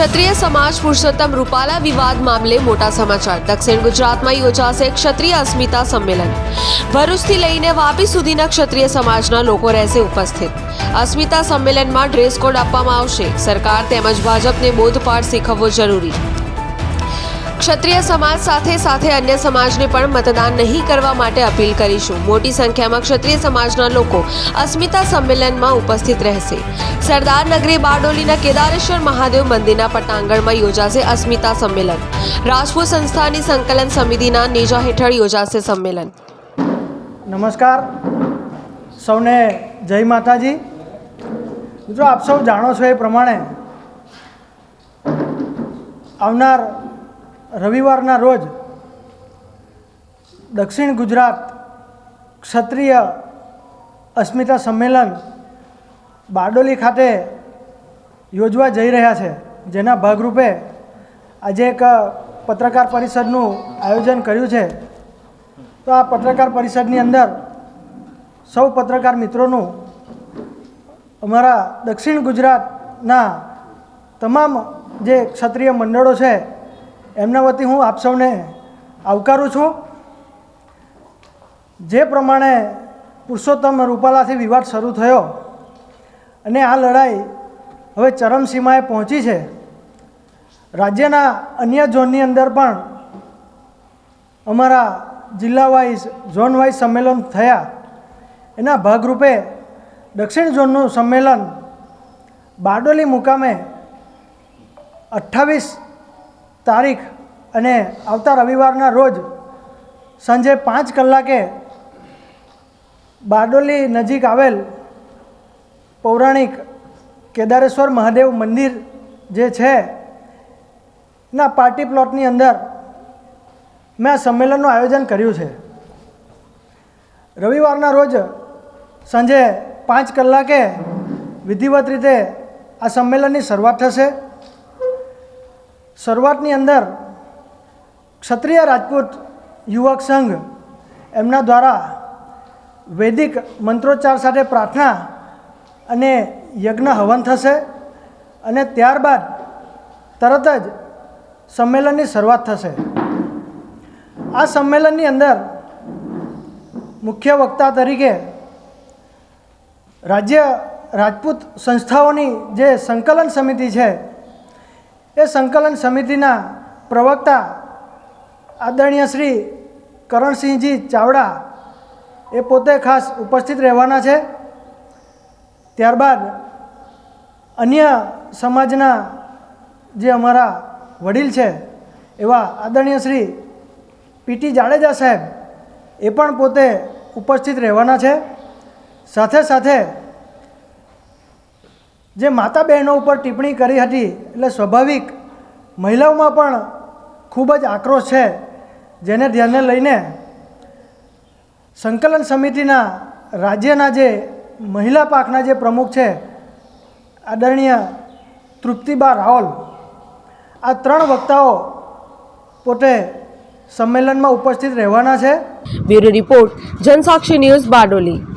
ક્ષત્રિય સમાજ પુરુષોત્તમ રૂપાલા વિવાદ મામલે મોટા સમાચાર. દક્ષિણ ગુજરાતમાં યોજાશે ક્ષત્રિય અસ્મિતા સંમેલન. ભરૂચથી લઈને વાપી સુધીના ક્ષત્રિય સમાજના લોકો રહેશે ઉપસ્થિત. અસ્મિતા સંમેલનમાં ડ્રેસ કોડ આપવામાં આવશે. સરકાર તેમજ ભાજપને બોધપાઠ શીખવવો જરૂરી. ક્ષત્રિય સમાજ સાથે સાથે અન્ય સમાજને પણ મતદાન નહીં કરવા માટે અપીલ કરીશું. મોટી સંખ્યામાં ક્ષત્રિય સમાજના લોકો અસ્મિતા સંમેલનમાં ઉપસ્થિત રહેશે. સરદાર નગરી બારડોલીના કેદારેશ્વર મહાદેવ મંદિરના પટાંગણમાં યોજાશે અસ્મિતા સંમેલન. રાજપૂત સંસ્થાની સંકલન સમિતિના નેજા હેઠળ યોજાશે સંમેલન. નમસ્કાર. સૌને જય માતાજી. મિત્રો, આપ સૌ જાણો છો એ પ્રમાણે આવનાર રવિવારના રોજ દક્ષિણ ગુજરાત ક્ષત્રિય અસ્મિતા સંમેલન બારડોલી ખાતે યોજવા જઈ રહ્યા છે. જેના ભાગરૂપે આજે એક પત્રકાર પરિષદનું આયોજન કર્યું છે. તો આ પત્રકાર પરિષદની અંદર સૌ પત્રકાર મિત્રોનું અમારા દક્ષિણ ગુજરાતના તમામ જે ક્ષત્રિય મંડળો છે એમના વતી હું આપ સૌને આવકારું છું. જે પ્રમાણે પુરુષોત્તમ રૂપાલાથી વિવાદ શરૂ થયો અને આ લડાઈ હવે ચરમસીમાએ પહોંચી છે. રાજ્યના અન્ય ઝોનની અંદર પણ અમારા જિલ્લા વાઇઝ, ઝોન વાઇઝ સંમેલન થયા. એના ભાગરૂપે દક્ષિણ ઝોનનું સંમેલન બારડોલી મુકામે અઠ્ઠાવીસ તારીખ અને આવતા રવિવારના રોજ સાંજે પાંચ કલાકે બારડોલી નજીક આવેલ પૌરાણિક કેદારેશ્વર મહાદેવ મંદિર જે છે, ના પાર્ટી પ્લોટની અંદર મેં આ સંમેલનનું આયોજન કર્યું છે. રવિવારના રોજ સાંજે પાંચ કલાકે વિધિવત રીતે આ સંમેલનની શરૂઆત થશે. શરૂઆતની અંદર ક્ષત્રિય રાજપૂત યુવક સંઘ એમના દ્વારા વૈદિક મંત્રોચ્ચાર સાથે પ્રાર્થના અને યજ્ઞ હવન થશે અને ત્યારબાદ તરત જ સંમેલનની શરૂઆત થશે. આ સંમેલનની અંદર મુખ્ય વક્તા તરીકે રાજ્ય રાજપૂત સંસ્થાઓની જે સંકલન સમિતિ છે એ સંકલન સમિતિના પ્રવક્તા આદરણીય શ્રી કરણસિંહજી ચાવડા એ પોતે ખાસ ઉપસ્થિત રહેવાના છે. ત્યારબાદ અન્ય સમાજના જે અમારા વડીલ છે એવા આદરણીય શ્રી પીટી જાડેજા સાહેબ એ પણ પોતે ઉપસ્થિત રહેવાના છે. સાથે સાથે જે માતા બહેનો ઉપર ટિપ્પણી કરી હતી, એટલે સ્વાભાવિક મહિલાઓમાં પણ ખૂબ જ આક્રોશ છે, જેને ધ્યાને લઈને સંકલન સમિતિના રાજ્યના જે મહિલા પાકના જે પ્રમુખ છે, આદરણીય તૃપ્તિબા રાવલ, આ ત્રણ વક્તાઓ પોતે સંમેલનમાં ઉપસ્થિત રહેવાના છે. Bureau report Jansakshi news Bardoli.